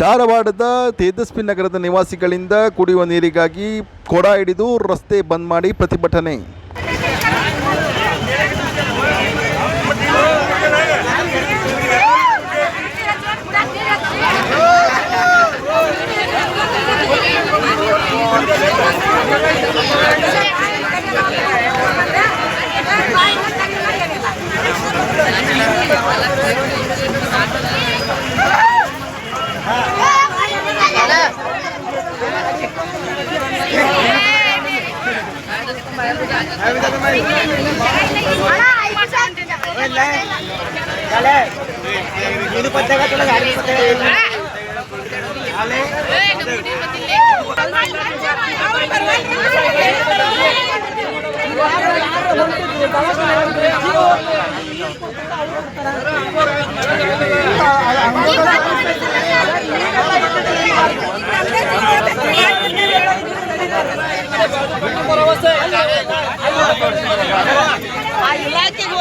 ಧಾರವಾಡದ ತೇಜಸ್ವಿ ನಗರದ ನಿವಾಸಿಗಳಿಂದ ಕುಡಿಯುವ ನೀರಿಗಾಗಿ ಕೊಡ ಹಿಡಿದು ರಸ್ತೆ ಬಂದ್ ಮಾಡಿ ಪ್ರತಿಭಟನೆ. ನೀನು ಪತ್ತೆಗ ಗಾಡಿ ಪತ್ತೆ I like it.